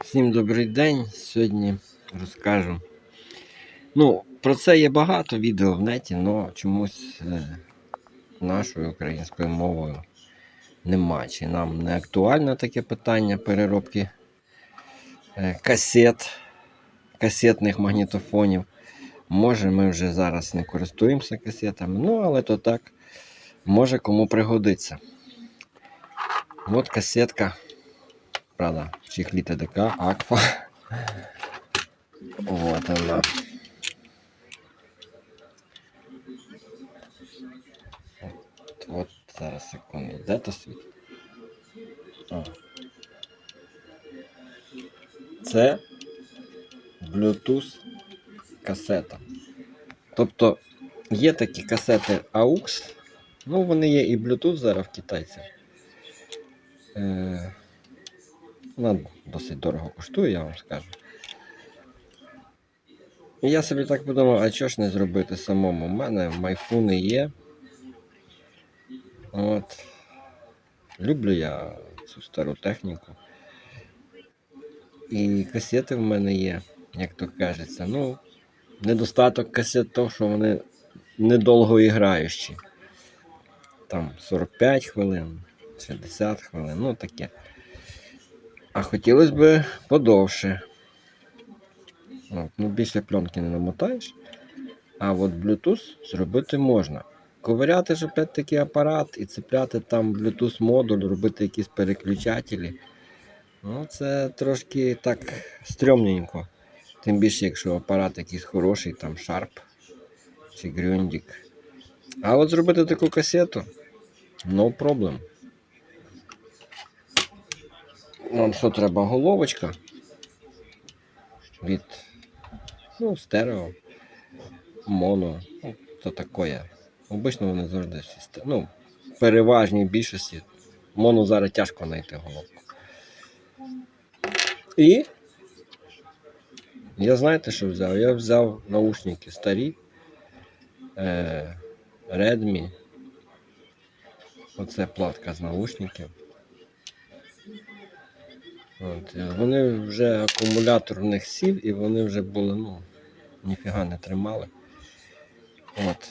Всім добрий день. Сьогодні розкажу. Ну, про це є багато відео в неті, але чомусь е, нашою українською мовою нема. Чи нам не актуальне таке питання переробки е, касет, касетних магнітофонів. Може, ми вже зараз не користуємося касетами, ну, але то так, може кому пригодиться. От касетка. Правда, чехлі ТДК, Акфа. Вот она. От, от зараз секунду. Де то світ? А. Це Bluetooth касета. Тобто є такі касети AUX, ну вони є і Bluetooth зараз в китайців. Е, вона досить дорого коштує, я вам скажу. І я собі так подумав, а чого ж не зробити самому? У мене майфуни є. От. Люблю я цю стару техніку. І касети в мене є, як то кажеться. Ну, недостаток касет то, що вони недовго іграючі. Там 45 хвилин, 60 хвилин, ну таке. А хотілося б подовше. От, ну, більше пленки не намотаєш. А от Bluetooth зробити можна. Ковиряти ж опять-таки апарат і цепляти там Bluetooth модуль, робити якісь переключателі. Ну, це трошки так стрьомненько. Тим більше, якщо апарат якийсь хороший, там Sharp чи Grundig. А от зробити таку касету no problem. Нам що треба? Головочка від ну, стерео, моно, ну, то таке. Обично вони завжди Ну, в переважній більшості. Моно зараз тяжко знайти головку. І я знаєте, що взяв? Я взяв наушники старі. Е, Redmi. Оце платка з наушників. От, е, вони вже акумулятор в них сів і вони вже були, ну, ніфіга не тримали. От.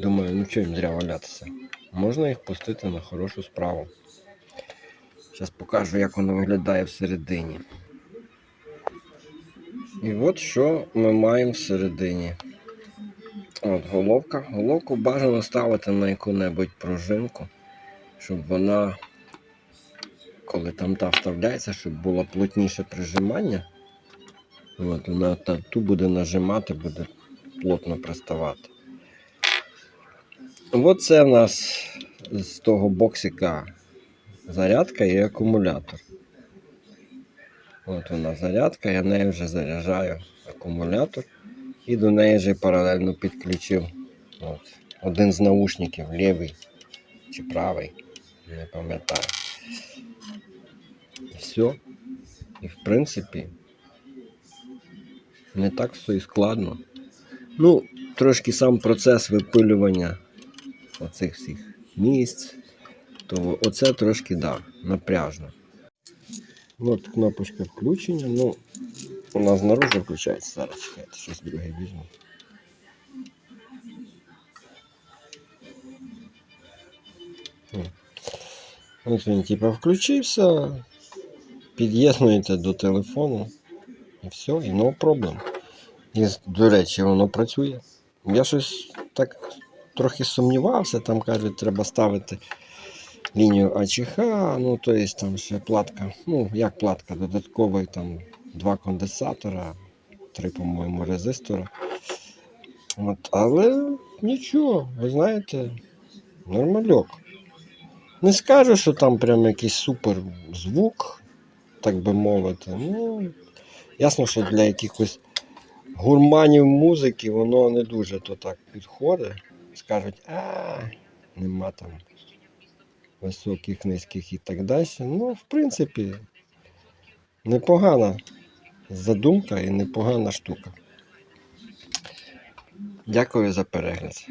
Думаю, ну чого їм зря валятися. Можна їх пустити на хорошу справу. Зараз покажу, як воно виглядає всередині. І от що ми маємо всередині. От головка. Головку бажано ставити на яку-небудь пружинку, щоб вона коли там та вставляється, щоб було плотніше прижимання. От, вона та, ту буде нажимати, буде плотно приставати. От це в нас з того боксика зарядка і акумулятор. От вона зарядка, я нею вже заряджаю акумулятор і до неї вже паралельно підключив от, один з наушників, лівий чи правий, не пам'ятаю. Все. І в принципі, не так все і складно. Ну, трошки сам процес випилювання оцих всіх місць, то оце трошки да, напряжно. От кнопочка включення. Ну, вона знаружи включається зараз. Щось друге візьму. Ось він типа включився, під'єднуєте до телефону і все, і no problem. І, до речі, воно працює. Я щось так трохи сумнівався, там кажуть, треба ставити лінію АЧХ, ну то є там ще платка. Ну, як платка, додатковий там два конденсатора, три, по-моєму, резистора. От, але нічого, ви знаєте, нормальок. Не скажу, що там прям якийсь супер звук, так би мовити. Ну, ясно, що для якихось гурманів музики воно не дуже то так підходить. Скажуть, а нема там високих, низьких і так далі. Ну, в принципі, непогана задумка і непогана штука. Дякую за перегляд.